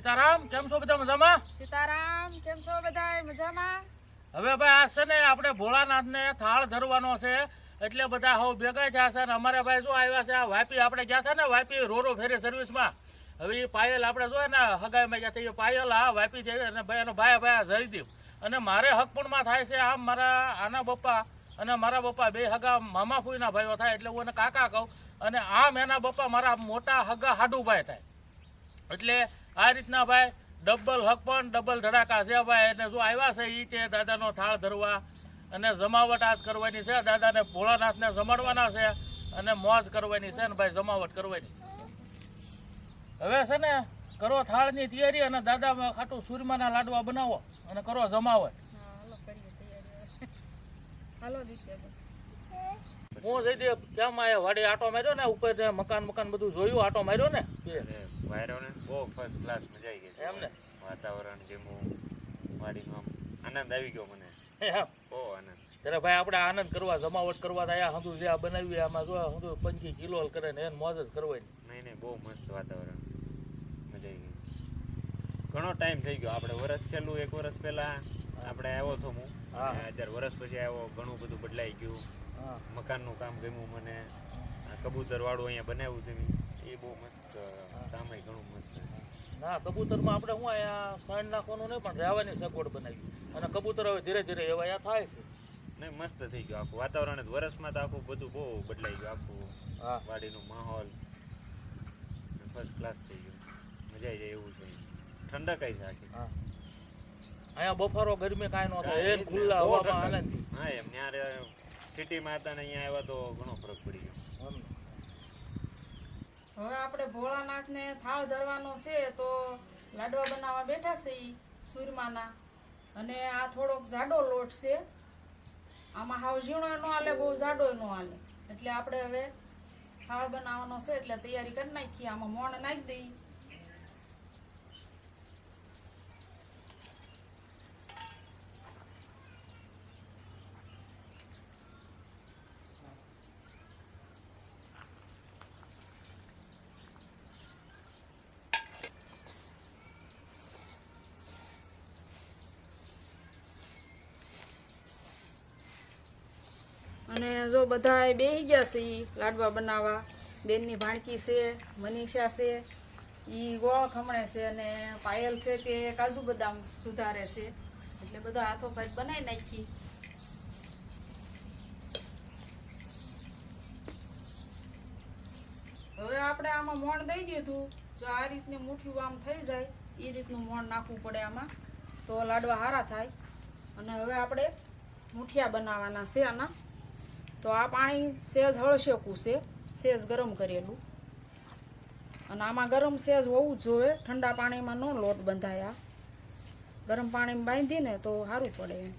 સીતારામ કેમ છો બધા મજામાં? સીતારામ કેમ છો બધા મજામાં? હવે ભાઈ આ છે ને આપણે ભોળાનાથને થાળ ધરવાનો છે. એટલે બધા હવે ભેગા થયા છે ને અમારે ભાઈ શું આવ્યા છે આ વાપી આપણે ગયા છે ને વાપી રોરો ફેરી સર્વિસમાં હવે એ પાયલ આપણે જોઈએ ને હગાઈમાં ગયા એ પાયલ આ વાપી જઈએ અને ભાઈ એનો ભાઈ ભાઈ જયદીપ અને મારે હકપણમાં થાય છે આમ મારા આના બપ્પા અને મારા પપ્પા બે હગા મામા ફૂઈના ભાઈઓ થાય એટલે હું એને કાકા કહું. અને આમ એના બપ્પા મારા મોટા હગા હાડુભાઈ થાય. એટલે આ રીતના ભાઈ, ડબલ હક પણ ડબલ ધડાકા છે ભાઈ. અને જો આવ્યા છે એ તે દાદાનો થાળ ધરવા અને જમાવટ આજ કરવાની છે. દાદાને ભોળાનાથને જમાડવાના છે અને મોજ કરવાની છે ને ભાઈ જમાવટ કરવાની હવે છે ને, કરો થાળની તૈયારી અને દાદા ખાટું સુરમાના લાડવા બનાવો અને કરો જમાવટ. હાલો હાલો હું જઈ દે કેમ આયા વાડી આટો માર્યો ને ઉપર ને મકાન મકાન બધું જોયું આટો માર્યો ને. વાયરો ને બહુ ફર્સ્ટ ક્લાસ મજા આવી ગઈ એમ ને? વાતાવરણ જેમું વાડીમાં આનંદ આવી ગયો મને. બહુ આનંદ. ત્યારે ભાઈ આપણે આનંદ કરવા જમાવટ કરવા થયા હંધું જે આ બનાવ્યું આમાં જો હંધું પંખી કિલોલ કરે ને એને મોજ જ કરવાની. નહીં નહીં બહુ મસ્ત વાતાવરણ. મજા આવી ગઈ. ઘણો ટાઈમ થઈ ગયો. આપણે વરસ છેલ્લું એક વર્ષ પહેલા આપણે આવ્યો હતો હું. હા. અને અત્યારે વરસ પછી આવ્યો ઘણું બધું બદલાઈ ગયું. મકાનનું કામ ગમ્યું મને. આ કબૂતર વાળું અહીંયા બનાવ્યું તમે એ બહુ મસ્ત કામ ઘણું મસ્ત ના કબૂતરમાં આપણે હું અહીંયા સાઈડ નાખવાનું નહીં પણ રહેવાની સગવડ બનાવી. અને કબૂતર હવે ધીરે ધીરે એવા અહીંયા થાય છે. નહીં મસ્ત થઈ ગયું આખું. વાતાવરણ વરસમાં તો આખું બધું બહુ બદલાઈ ગયું આખું. વાડીનો માહોલ. ફર્સ્ટ ક્લાસ થઈ ગયું. મજા આવી જાય એવું છે. ઠંડક આવી છે આખી. અહીંયા બફારો ગરમી કાંઈ નહોતો એ ખુલ્લા હવામાં આનંદ હા એમ. ત્યારે સિટીમાં હતા ને અહીંયા આવ્યા તો ઘણો ફરક પડી ગયો. હવે આપણે ભોળાનાથને થાળ ધરવાનો છે તો લાડવા બનાવવા બેઠા છે એ સુરમાના. અને આ થોડોક જાડો લોટ છે. આમાં હાવ ઝીણો ન હાલે, બહુ જાડો ન હાલે. એટલે આપણે હવે થાળ બનાવવાનો છે, એટલે તૈયારી કરી નાખીએ. આમાં મોણ નાખી દઈએ. અને જો બધા બેસી ગયા છે લાડવા બનાવવા. બેનની ભાણકી છે, મનીષા છે, ઈ ગોળ ખમણે છે અને પાયલ છે કે કાજુ બદામ સુધારે છે. એટલે બધા હાથો ભાઈ બનાવી નાખી. હવે આપણે આમાં મોણ દઈ દીધું. જો આ રીતની મુઠ્ઠીઓ આમ થઈ જાય એ રીતનું મોણ નાખવું પડે આમાં. તો લાડવા સારા થાય. અને હવે આપણે મુઠિયા બનાવવાના છે આના. તો આ પાણી સેજ હળશેકું છે. સેજ ગરમ કરેલું. અને આમાં ગરમ સેજ હોવું જ જોઈએ. ઠંડા પાણીમાં ન લોટ બંધાયા. ગરમ પાણીમાં બાંધીને તો સારું પડે એમ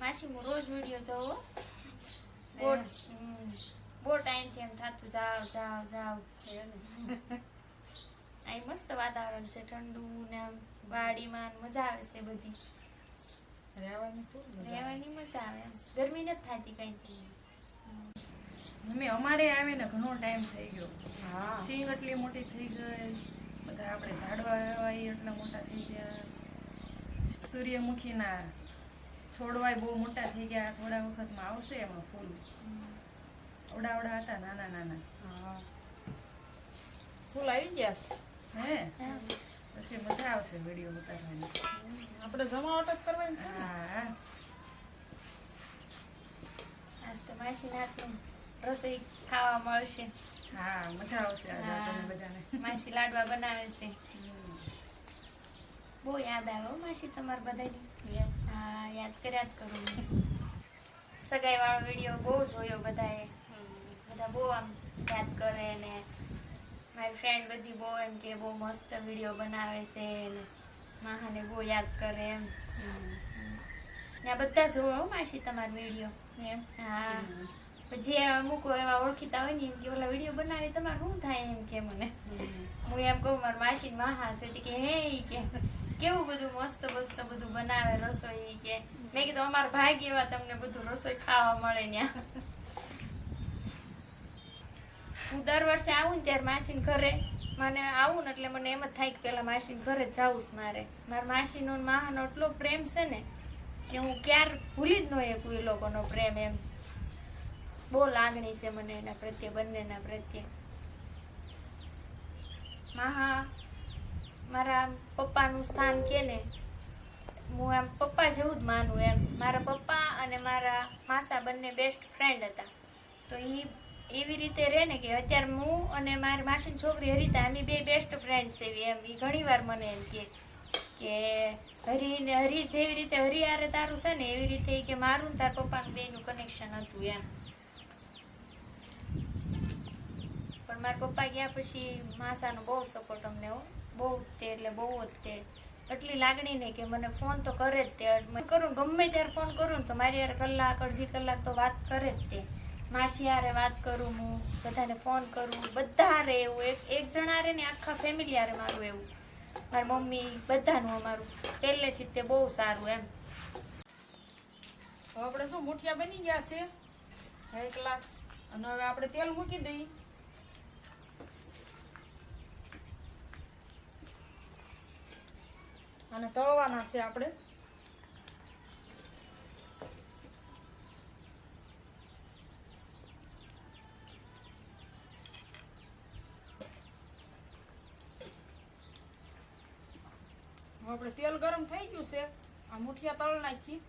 માસી હું રોજ વીડિયો જોઉં બહુ હમ, બહુ ટાઈમથી એમ થતું જાવ જાવ જાવ અહીં મસ્ત વાતાવરણ છે ઠંડુ ને આમ વાડીમાં મજા આવે છે બધી. રહેવાની મજા આવે. આવે ગરમી નથી થતી કઈ મમ્મી અમારે આવીને ઘણો ટાઈમ થઈ ગયો. સિંહ એટલી મોટી થઈ ગઈ. બધા આપણે ઝાડવા વાવવા એટલા મોટા થઈ ગયા. સૂર્યમુખીના છોડવાય બહુ મોટા થઈ ગયા. થોડા વખતમાં આવશે એમાં ફૂલ. આવડા હતા નાના નાના. હા. ફૂલ આવી ગયા? હે? પછી મજા આવશે વીડિયો ઉતારવાની આપણે જમાવટ જ કરવાની છે હા. આજ તો માસી નાથનું રસોઈ ખાવા મળશે. હા મજા આવશે આજે બધાને. માસી લાડવા બનાવે છે. બહુ યાદ આવે માસી તમારે બધાની. હા યાદ કર્યા જ કરું સગાઈ વાળો વીડિયો બહુ જોયો બધાએ. બધા બહુ આમ યાદ કરે ને મારી ફ્રેન્ડ બધી બહુ એમ કે બહુ મસ્ત વીડિયો બનાવે છે ને માહાને બહુ યાદ કરે એમ. ને બધા જોવો હો માસી તમારો વીડિયો એમ? હા. પછી જે અમુક એવા ઓળખીતા હોય ને એમ કે ઓલા વીડિયો બનાવી તમારે શું થાય એમ કે મને. હું એમ કહું મારા માસી મહા છે કે હે કે કેવું બધું મસ્ત મસ્ત બધું બનાવે રસોઈ કે. મેં કીધું અમારા ભાગ્ય એવા તમને બધું રસોઈ ખાવા મળે ત્યાં હું દર વર્ષે આવું ને ત્યારે માસીન ઘરે. મને આવું ને એટલે મને એમ જ થાય કે પેલા માસીને ઘરે જ છું મારે. મારા માસીનો માહાનો એટલો પ્રેમ છે ને કે હું ક્યાર ભૂલી જ ન શકું એ લોકોનો પ્રેમ એમ. બહુ લાગણી છે મને એના પ્રત્યે, બંનેના પ્રત્યે. માહા, મારા પપ્પાનું સ્થાન કે ને, હું આમ પપ્પા જેવું જ માનું એમ. મારા પપ્પા અને મારા માસા બંને બેસ્ટ ફ્રેન્ડ હતા. તો એ એવી રીતે રહે ને કે અત્યારે હું અને મારી માસીની છોકરી હરિતા, અમે બે બેસ્ટ ફ્રેન્ડ એવી એમ. એ ઘણી વાર મને એમ કે કે હરી ને હરી જેવી રીતે હરી હારે તારું છે ને, એવી રીતે કે મારું તાર પપ્પાનું બેનું કનેક્શન હતું એમ. પણ મારા પપ્પા ગયા પછી માસાનો બહુ સપોર્ટ અમને બહુ તે એટલે બહુ જ તે. એટલી લાગણી ને કે મને ફોન તો કરે જ તે. કરું ગમે ત્યારે ફોન કરું તો મારી યાર કલાક, અડધી કલાક તો વાત કરે જ તે. માસી હારે વાત કરું હું, બધાને ફોન કરું, બધા હારે એવું, એક એક જણા રે ને આખા ફેમિલી હારે મારું એવું. મારી મમ્મી બધાનું અમારું. પહેલેથી તે બહુ સારું એમ. આપણે શું, મુઠિયા બની ગયા છે? એક ગ્લાસ અને હવે આપણે તેલ મૂકી દઈએ અને તળવાના છે આપણે. આપણે તેલ ગરમ થઈ ગયું છે. આ મુઠિયા તળ નાખી.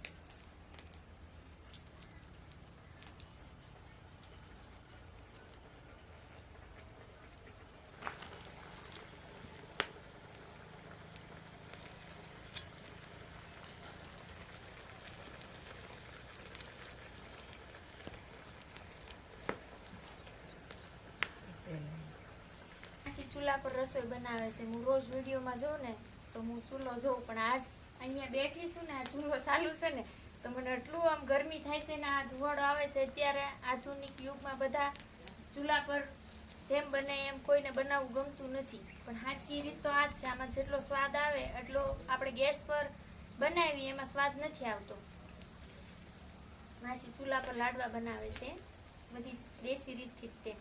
ચૂલા પર રસોઈ બનાવે છે. હું રોજ વિડીયોમાં જોઉં ને હું ચૂલો જોઉં, પણ આજ અહીંયા બેઠી છું ને, આ ચૂલો ચાલુ છે ને, તો મને એટલું આમ ગરમી થાય છે ને, આ ધુવાડો આવે છે, અત્યારે આધુનિક યુગમાં બધા ચૂલા પર જેમ બને એમ કોઈને બનાવવું ગમતું નથી. પણ સાચી રીત તો આ જ છે, આમાં જેટલો સ્વાદ આવે, એટલો આપણે ગેસ પર બનાવી એમાં સ્વાદ નથી આવતો. માસી ચૂલા પર લાડવા બનાવે છે, બધી દેશી રીતથી જ તે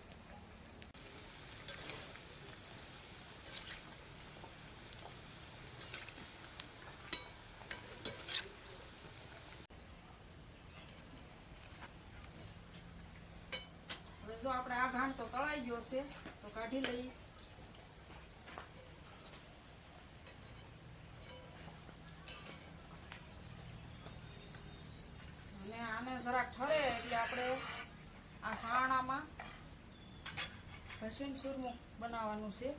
હવે જો આપણે આ ઘાણ તો કાઢી લઈએ. અને આને જરાક ઠરે એટલે આપણે આ સાણામાં ભસીન ચૂરમું બનાવવાનું છે.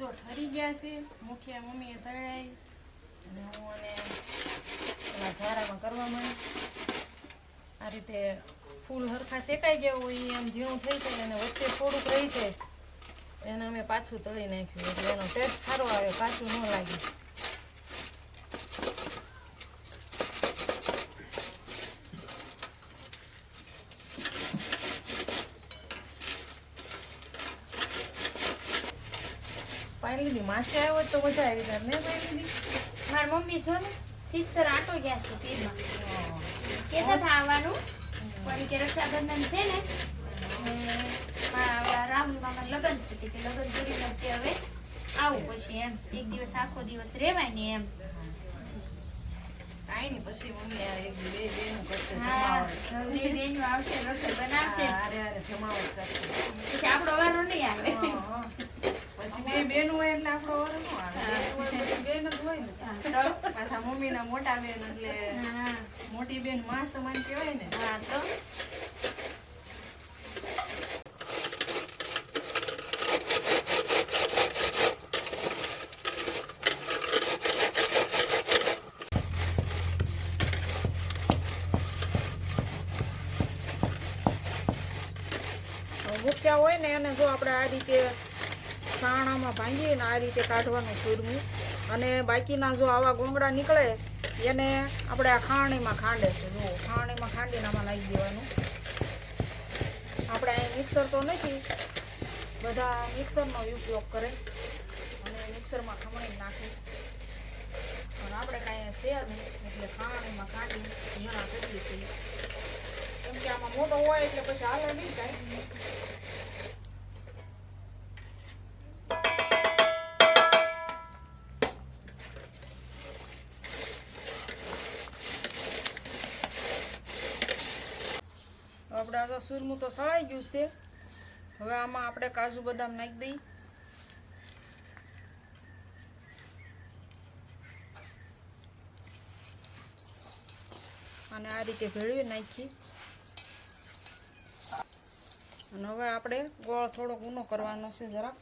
જો ઠરી ગયા છે, મુઠિયા મમ્મીએ તળાઈ અને હું અને પેલા ઝારામાં કરવા માંડી. આ રીતે ફૂલ હરખા શેકાઈ ગયા હોય આમ ઝીણું થઈ જાય અને વચ્ચે થોડુંક રહી જાય. એને અમે પાછું તળી નાખ્યું, એટલે એનો ટેસ્ટ સારો આવ્યો, કાચું ન લાગ્યું પાણી લીધી માસે આવ્યો તો મજા આવી જાય. મેં પાણી દીધી. મારી મમ્મી છો ને સિત્તેર આટો ગયા છે પીરમાં કેતા હતા આવવાનું. પણ કે રક્ષાબંધન છે ને રાહુલ મામા લગ્ન છે. કે લગ્ન કરીને નથી હવે. આવું પછી એમ. એક દિવસ આખો દિવસ રહેવાય ને એમ. કાંઈ નહીં પછી મમ્મી એક બે બેનું કરશે હા બે બેનો આવશે રસોઈ બનાવશે. પછી આપણો વારો નહીં આવે. બે બેનું હોય એટલે આપણો વારો ન આવે. બે હોય પછી બેન જ હોય ને. તો પાછા મમ્મીના મોટા બેન એટલે મોટી બેનમાં સમાન કહેવાય ને. હા તો? હોય ને એને જો આપણે આ રીતે સાણામાં ભાંગીએ ને આ રીતે કાઢવાનું ચૂરમું અને બાકીના જો આવા ગોંગડા નીકળે, એને આપણે આ ખાણીમાં ખાંડે છે. જો ખાણીમાં ખાંડીને આમાં નાખી દેવાનું. આપણે અહીં મિક્સર તો નથી, બધા મિક્સરનો ઉપયોગ કરે. અને મિક્સરમાં ખમણી નાખી. અને આપણે કાંઈ શેર એટલે ખાણીમાં ખાંડી ઘણા કરીએ છીએ. કેમ કે આમાં મોટો હોય એટલે પછી હાલે નહીં કાંઈ. આપણે આ તો સુરમું તો સળાઈ ગયું છે. હવે આમાં આપણે કાજુ બદામ નાખી દઈ. અને આ રીતે ભેળવી નાખી. અને હવે આપણે ગોળ થોડોક ઊનો કરવાનો છે જરાક.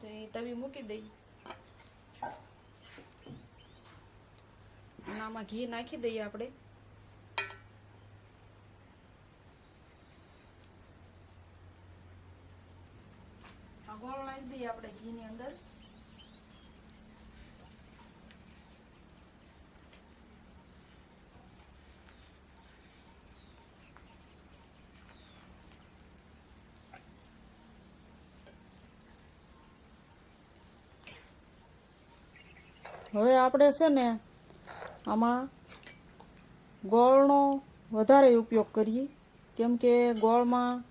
તો એ તવી મૂકી દઈ. અને આમાં ઘી નાખી દઈએ આપણે આ ગોળ નાખી દઈએ આપણે ઘીની અંદર. હવે આપણે છે ને આમાં ગોળનો વધારે ઉપયોગ કરીએ. કેમ કે ગોળમાં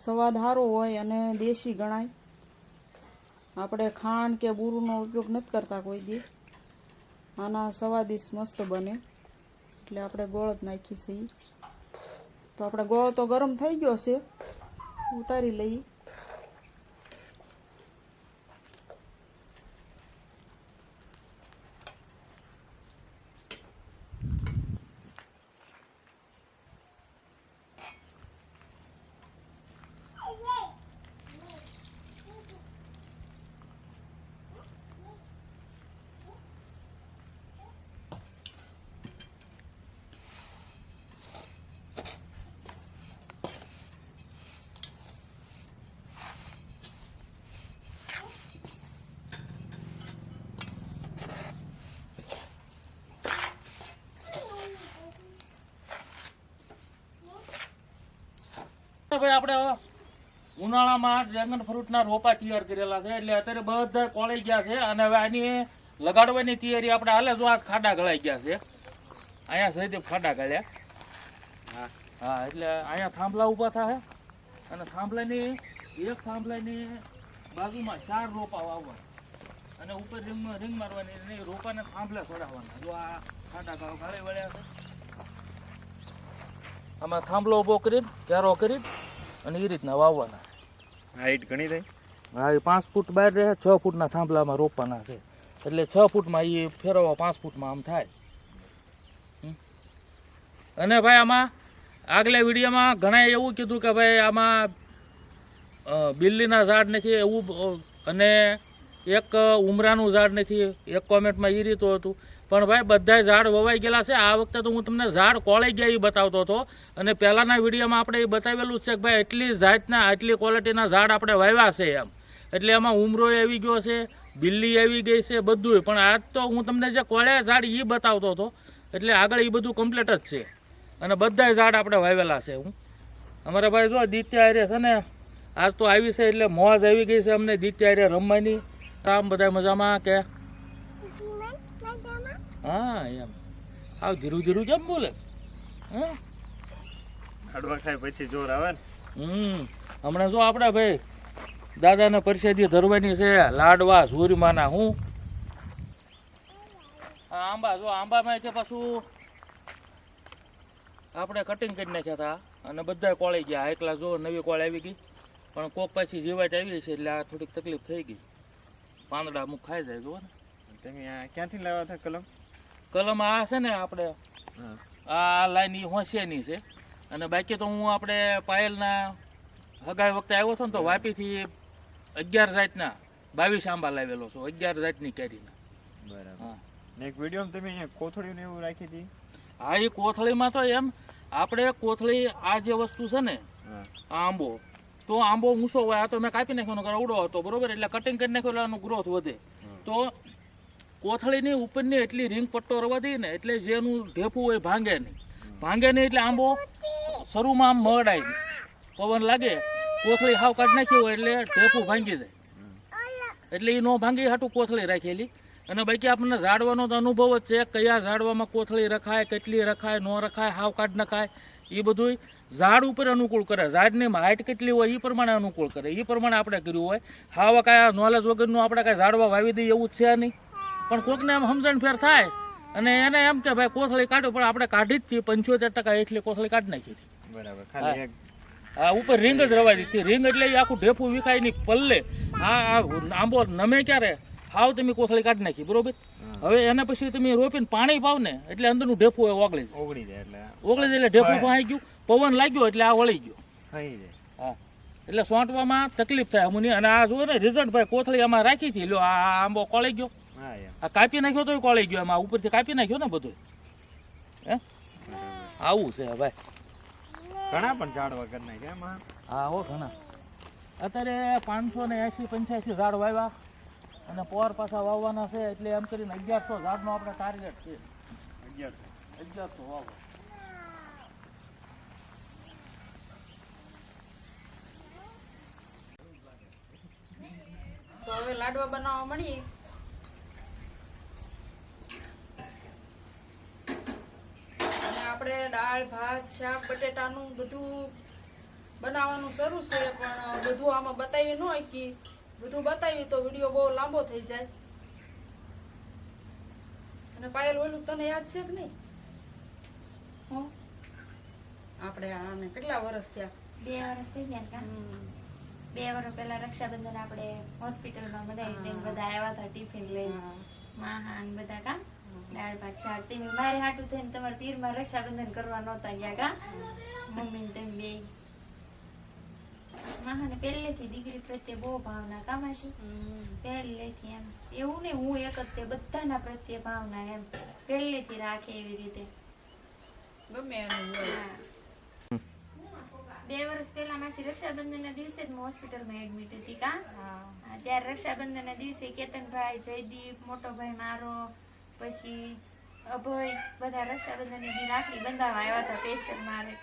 સ્વાદ સારો હોય અને દેશી ગણાય. આપણે ખાંડ કે બુરુનો ઉપયોગ નથી કરતા કોઈ દી. આના સ્વાદિષ્ટ મસ્ત બને. એટલે આપણે ગોળ જ નાખી તો આપણે ગોળ તો ગરમ થઈ ગયો છે. ઉતારી લઈએ. ભાઈ આપણે ઉનાળામાં ડ્રેગન ફ્રૂટના રોપા તૈયાર કરેલા છે. એટલે અત્યારે બધા કોળી ગયા છે અને હવે આની લગાડવાની તૈયારી આપણે હાલે જો આજ ખાડા ગળાઈ ગયા છે. અહીંયા સહિત ખાડા ગળ્યા. હા. હા એટલે અહીંયા થાંભલા ઊભા થાય અને થાંભલાની એક થાંભલાની બાજુમાં ચાર રોપા વાવવા અને ઉપર રીંગ રીંગ મારવાની અને રોપાને થાંભલા ચડાવવાના. જો આ ખાડા ગાળો ગાળી વળ્યા છે. આમાં થાંભલો ઊભો કરીને ઘેરો કરીને અને એ રીતના વાવવાના હાઈટ ઘણી થઈ? હા એ પાંચ ફૂટ બહાર રહે છ ફૂટના થાંભલામાં રોપવાના છે. એટલે છ ફૂટમાં એ ફેરવવા પાંચ ફૂટમાં આમ થાય. અને ભાઈ આમાં આગલા વિડીયોમાં ઘણા એવું કીધું કે ભાઈ આમાં બિલ્લીના ઝાડ નથી એવું અને એક ઉમરાનું ઝાડ નથી. એક કોમેન્ટમાં એ રીતું હતું. પણ ભાઈ બધા ઝાડ વવાઈ ગયેલા છે. આ વખતે તો હું તમને ઝાડ કોળાઈ ગયા એ બતાવતો હતો. અને પહેલાંના વિડીયોમાં આપણે એ બતાવેલું છે કે ભાઈ, એટલી જાતના, આટલી ક્વોલિટીના ઝાડ આપણે વાવ્યા છે એમ. એટલે એમાં ઉમરો આવી ગયો છે, બિલ્લી આવી ગઈ છે બધું પણ આજ તો હું તમને જે કોળ્યા ઝાડ એ બતાવતો હતો, એટલે આગળ એ બધું કમ્પ્લીટ જ છે. અને બધા ઝાડ આપણે વાવેલા છે હું. અમારા ભાઈ જો, દિત્ય આર્ય છે ને, આજ તો આવી છે એટલે મોજ આવી ગઈ છે અમને. દિત્ય આર્ય રમવાની. આમ બધા મજામાં કે? હા એમ. આવ ધીરું ધીરું કેમ બોલે? હા? હાડવા ખાય પછી જોર આવે ને. હમ. હમણાં જો આપણા ભાઈ દાદાને પરસેદી ધરવાની છે લાડવા સૂરમાના હું? આ આંબા જો આંબામાં છે પાછું. આપણે કટિંગ કરી નાખ્યા હતા અને બધા કોળી ગયા. એકલા જો નવી કોળ આવી ગઈ. પણ કોક પાછી જીવાત આવી છે એટલે આ થોડીક તકલીફ થઈ ગઈ. પાંદડા અમુક ખાઈ જાય જો ને. તમે ક્યાંથી લાવ્યા હતા કલમ? કલમ આ છે ને આપણે આ લાઈન ઈ હોંશિયાની છે. અને બાકી તો હું આપણે પાયલના હગાઈ વખતે આવ્યો હતો ને તો વાપીથી અગિયાર જાતના બાવીસ આંબા લાવેલો છું અગિયાર જાતની કેરીના. બરાબર. હા. ને એક વીડિયો તમે કોથળીને એવું રાખી હતી? હા એ કોથળીમાં તો એમ આપણે કોથળી આ જે વસ્તુ છે ને આ આંબો તો આંબો ઊંચો હોય આ તો મેં કાપી નાખ્યો નકર અવડો હતો બરોબર? એટલે કટિંગ કરી નાખ્યો એટલે આનો ગ્રોથ વધે. તો કોથળીની ઉપરની એટલી રીંગ પટ્ટો રવા દઈએ ને એટલે જેનું ઢેફું હોય ભાંગે નહીં. ભાંગે નહીં એટલે આંબો શરૂમાં આમ મરડાય નહીં. પવન લાગે, કોથળી હાવ કાઢ નાખી હોય એટલે ઢેફું ભાંગી જાય. એટલે એ ન ભાંગી, હાટું કોથળી રાખેલી. અને બાકી આપણને ઝાડવાનો તો અનુભવ જ છે, કયા ઝાડવામાં કોથળી રખાય, કેટલી રખાય, ન રખાય, હાવ કાઢ નખાય એ બધું ઝાડ ઉપર અનુકૂળ કરે. ઝાડની હાઇટ કેટલી હોય એ પ્રમાણે અનુકૂળ કરે. એ પ્રમાણે આપણે કર્યું હોય. હાવ કાંઈ નોલેજ વગરનું આપણે કાંઈ ઝાડવા વાવી દઈએ એવું છે નહીં. પણ કોકને એમ સમજણ ફેર થાય. અને એને એમ કે ભાઈ કોથળી કાઢો પણ આપણે કાઢી જ છીએ પંચોતેર ટકા એટલી કોથળી કાઢી નાખી હતી. બરાબર ખાલી આ ઉપર રીંગ જ રવાઈ દીધી રીંગ એટલે આખું ઢેફું વિખાય નહીં પલ્લે. આ આ આંબો નમે ક્યારે? હાવ તમે કોથળી કાઢી નાખી બરોબર? હવે એના પછી તમે રોપીને પાણી પાવ ને એટલે અંદરનું ઢેફું ઓગળી જાય. ઓગળી જાય એટલે. ઓગળી જાય એટલે ઢેફું પાઈ ગયું પવન લાગ્યો એટલે આ વળી ગયો. હા. એટલે સોંટવામાં તકલીફ થાય અમુની અને આ જુઓ ને રિઝલ્ટ ભાઈ કોથળી આમાં રાખી હતી. લ્યો આ આંબો કોળી ગયો. આ કાપી નાખ્યો તોય કોળી ગયો એમાં ઉપરથી કાપી નાખ્યો ને બધું હે? આવું છે ભાઈ ઘણા પણ ઝાડ વગર નાખ્યા હા હો ઘણા. અત્યારે પાંચસો ને એસી પંચ્યાસી ઝાડ વાવ્યા અને પોર પાછા વાવવાના છે એટલે એમ કરીને અગિયારસો ઝાડનો આપણે ટાર્ગેટ છે. અગિયારસો. અગિયારસો વાવવા તો હવે લાડવા બનાવવા મળીએ? અને આપણે દાળ ભાત શાક બટેટાનું બધું બનાવવાનું શરૂ છે પણ બધું આમાં બતાવી ન હોય કે બધું બતાવી તો વીડિયો બહુ લાંબો થઈ જાય. અને પાયલ ઓલું તને યાદ છે કે નહીં? હું? આપણે આને કેટલા વર્ષ થયા? બે વર્ષ થઈ ગયા બે વર્ષ પહેલા રક્ષાબંધન આપણે હોસ્પિટલમાં બધા બધા આવ્યા હતા ટિફિન લઈને. હા. માહા બધા કા દાળ ભાત શાક તમે મારે હાટું થઈને તમારા પીરમાં રક્ષાબંધન કરવા નહોતા ગયા કા મમ્મી ને તેમ બે માહાને પહેલેથી દીકરી પ્રત્યે બહુ ભાવના કામાં છે પહેલેથી એમ એવું ને હું એક જ તે બધાના પ્રત્યે ભાવના એમ પહેલેથી રાખે એવી રીતે ગમે એનું. બે વર્ષ પહેલા માસી રક્ષાબંધનના દિવસે જ હું હોસ્પિટલમાં એડમિટ હતી કા ત્યારે રક્ષાબંધનના દિવસે કેતનભાઈ જયદીપ મોટો ભાઈ મારો પછી અભય બધા રક્ષાબંધનની દી રાખડી બંધાવા આવ્યા હતા સ્પેશિયલ મારે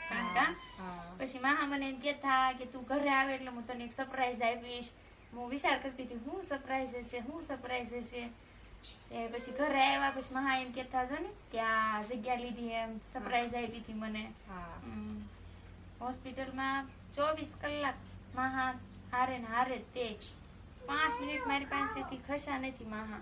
પછી માહા મને એમ કહેતા કે તું ઘરે આવે એટલે હું તને એક સરપ્રાઈઝ આપીશ. હું વિચાર કરતી હતી હું સરપ્રાઈઝ હશે હું સરપ્રાઈઝ હશે? એ પછી ઘરે આવ્યા પછી મહા એમ કહેતા છો ને કે આ જગ્યા લીધી એમ સરપ્રાઈઝ આપી હતી મને. હોસ્પિટલમાં ચોવીસ કલાક માહા હારે ને હારે તે પાંચ મિનિટ મારી પાસેથી ખસા નથી માહા.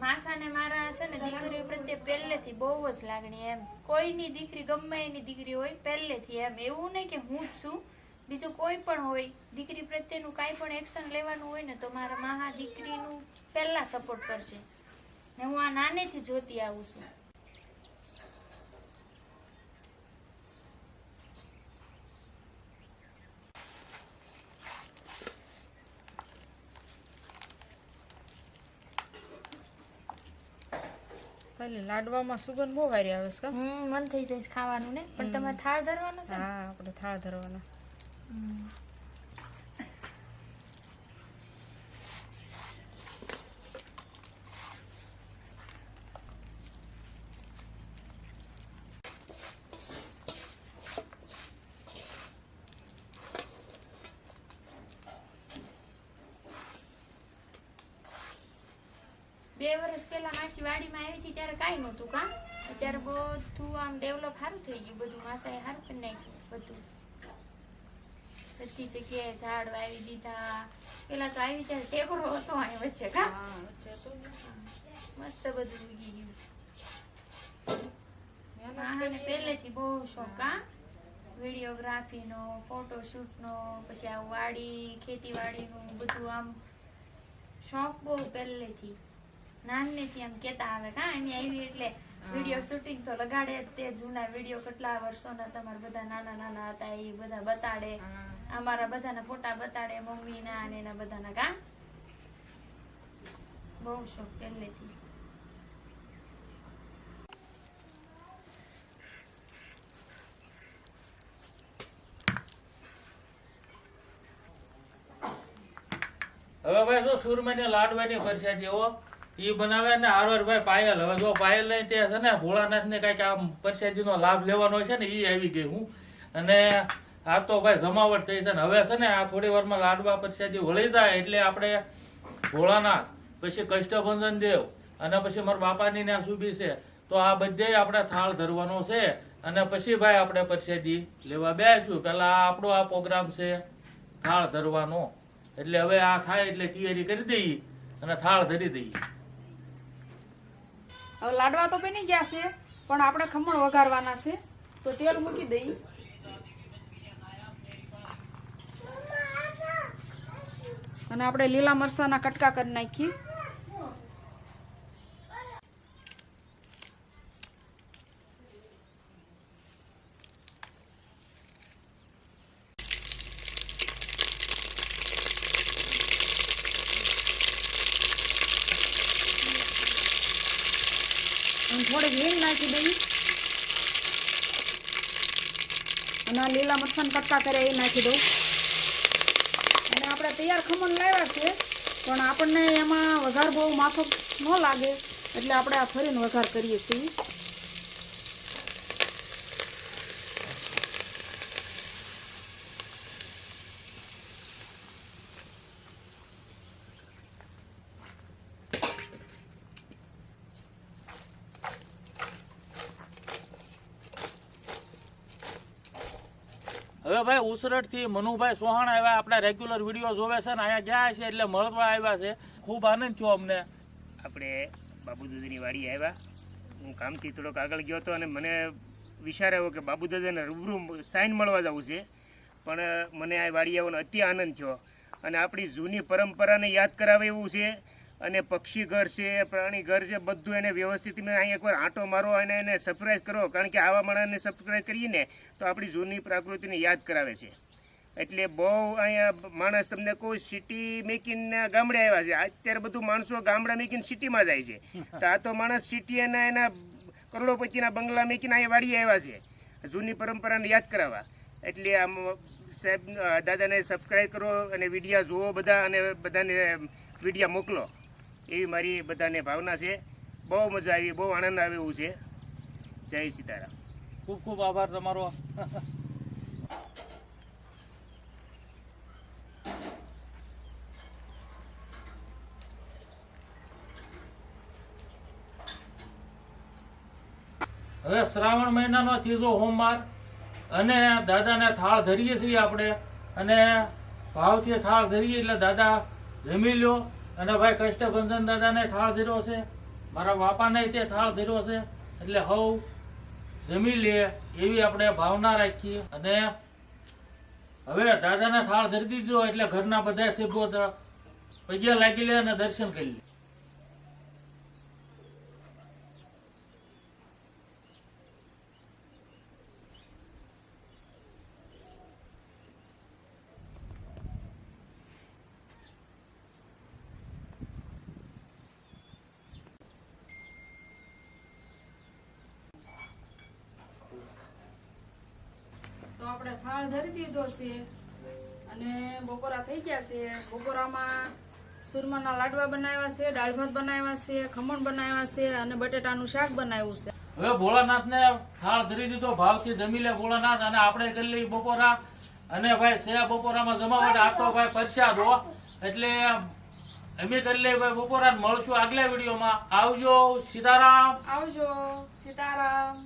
માસા ને મારા છે ને દીકરીઓ પ્રત્યે પહેલેથી બહુ જ લાગણી એમ. કોઈની દીકરી ગમે એની દીકરી હોય પહેલેથી એમ. એવું નહીં કે હું જ છું. બીજું કોઈ પણ હોય, દીકરી પ્રત્યેનું કાંઈ પણ એક્શન લેવાનું હોય ને તો મારા માહા દીકરીનું પહેલાં સપોર્ટ કરશે. ને હું આ નાનેથી જોતી આવું છું. પેલી લાડવામાં સુગંધ બહુ વારી આવે છે હમ મન થઈ જાય ખાવાનું ને. પણ તમારે થાળ ધરવાનો છે હા આપણે થાળ ધરવાના. બે વર્ષ પહેલા માસી વાડીમાં આવી હતી ત્યારે કાંઈ નહોતું કા અત્યારે બધું આમ ડેવલપ સારું થઈ ગયું બધું માસાએ સારું કરી નાખ્યું બધું. બધી જગ્યાએ ઝાડ વાવી દીધા. પેલા તો આવી ત્યારે ટેકરો હતો અહીં વચ્ચે કા મસ્ત બધું ઉગી ગયું. પહેલેથી બહુ શોખ હા? વિડીયોગ્રાફીનો ફોટોશૂટનો પછી આ વાડી ખેતીવાડીનું બધું આમ શોખ બહુ પહેલેથી. નાનલેથી એમ કેતા આવે કા એની આવી એટલે વીડિયો શૂટિંગ તો લગાડે તે જૂના વીડિયો કેટલા વર્ષોના તમારા બધા નાના નાના હતા એ બધા બતાડે. અમારા બધાના ફોટા બતાડે મમ્મીના અને એના બધાના. કા? બહુ શોખ પહેલેથી. હવે ભાઈ જો સુરમાની લાડવાની પરસાદી હો? ઈ બનાવે ને હારવાર ભાઈ પાયલ. હવે જો પાયલ ને તે છે ને ભોળાનાથ ને કંઈક આમ પ્રસાદીનો લાભ લેવાનો છે ને ઈ આવી ગઈ હું. અને આ તો ભાઈ જમાવટ થઈ છે ને હવે છે ને આ થોડી વારમાં લાડવા પ્રસાદી વળી જાય એટલે આપણે ભોળાનાથ, પછી કષ્ટભંજન દેવ અને પછી મારા બાપાની ને સુબી છે. તો આ બધે આપણે થાળ ધરવાનો છે અને પછી ભાઈ આપણે પરસેદી લેવા બેસું. પેલા આપણો આ પ્રોગ્રામ છે થાળ ધરવાનો. એટલે હવે આ થાય એટલે તૈયારી કરી દઈએ અને થાળ ધરી દઈએ. હવે લાડવા તો બની ગયા છે, પણ આપણે ખમણ વઘારવાના છે. તો તેલ મૂકી દઈ. અને આપણે લીલા મરચાના કટકા કરી નાખી અને થોડીક હિંગ નાખી દઈ અને લીલા મરચાં કટકા કર્યા એ નાખી દઉં. અને આપણે તૈયાર ખમણ લાવ્યા છે, પણ આપણને એમાં વઘાર બહુ માથો ન લાગે, એટલે આપણે આ ફરીને વઘાર કરીએ છીએ. હવે ભાઈ ઉસરઠથી મનુભાઈ સોહાણ આવ્યા. આપણા રેગ્યુલર વીડિયો જોવે છે ને, અહીંયા ગયા છે એટલે મળવા આવ્યા છે. ખૂબ આનંદ થયો અમને. આપણે બાબુ દાદાની વાડી આવ્યા. હું કામથી થોડોક આગળ ગયો હતો અને મને વિચાર આવ્યો કે બાબુ દાદાને રૂબરૂ સાઇન મળવા જવું છે. પણ મને આ વાડી આવવાનો અતિ આનંદ થયો. અને આપણી જૂની પરંપરાને યાદ કરાવે એવું છે અને પક્ષી ઘર છે, પ્રાણી ઘર છે, બધું એને વ્યવસ્થિત મેં અહીં એકવાર આંટો મારો અને એને સરપ્રાઈઝ કરો. કારણ કે આવા માણસને સરપ્રાઈઝ કરીએ ને, તો આપણી જૂની પ્રકૃતિને યાદ કરાવે છે. એટલે બહુ અહીંયા માણસ તમને કોઈ સિટી મેકીને ગામડે આવ્યા છે. અત્યારે બધું માણસો ગામડા મેકીને સિટીમાં જાય છે. તો આ તો માણસ સિટી એના એના કરોડોપતિના બંગલા મેકીને અહીંયા વાડી આવ્યા છે. જૂની પરંપરાને યાદ કરાવવા. એટલે આમ સાહેબ, દાદાને સબસ્ક્રાઈબ કરો અને વિડીયા જુઓ બધા અને બધાને વિડીયા મોકલો. એવી મારી બધાને ભાવના છે. બહુ મજા આવી, બહુ આનંદ આવે એવું છે. જય સીતારામ. ખૂબ ખૂબ આભાર તમારો. હવે શ્રાવણ મહિનાનો ત્રીજો હોમવાર અને દાદાને થાળ ધરીએ છીએ આપણે. અને ભાવથી થાળ ધરીએ એટલે દાદા જમી લ્યો. અને ભાઈ કષ્ટભંજન દાદાને થાળ ધીરો છે. મારા બાપાને તે થાળ ધીરો છે. એટલે હવ જમી લે એવી આપણે ભાવના રાખીએ. અને હવે દાદાને થાળ ધરી દીધો એટલે ઘરના બધા સભ્યો પગ્યા લાગી લે અને દર્શન કરી લે તો થાળ ધરી દીધો છે. અને બપોરા થઈ ગયા છે. બપોરામાં સુરમાના લાડવા બનાવ્યા છે દાળ ભાત બનાવ્યા છે ખમણ બનાવ્યા છે અને બટેટાનું શાક બનાવ્યું છે. હવે ભોળાનાથને થાળ ધરી દીધો ભાવથી જમી લે ભોળાનાથ અને આપણે કરી લઈ બપોરા. અને ભાઈ સેવા બપોરામાં જમાવટ આ તો ભાઈ પ્રસાદ હો. એટલે અમે કરી લઈ ભાઈ બપોરા મળશું આગલા વિડીયોમાં. આવજો સીતારામ. આવજો સીતારામ.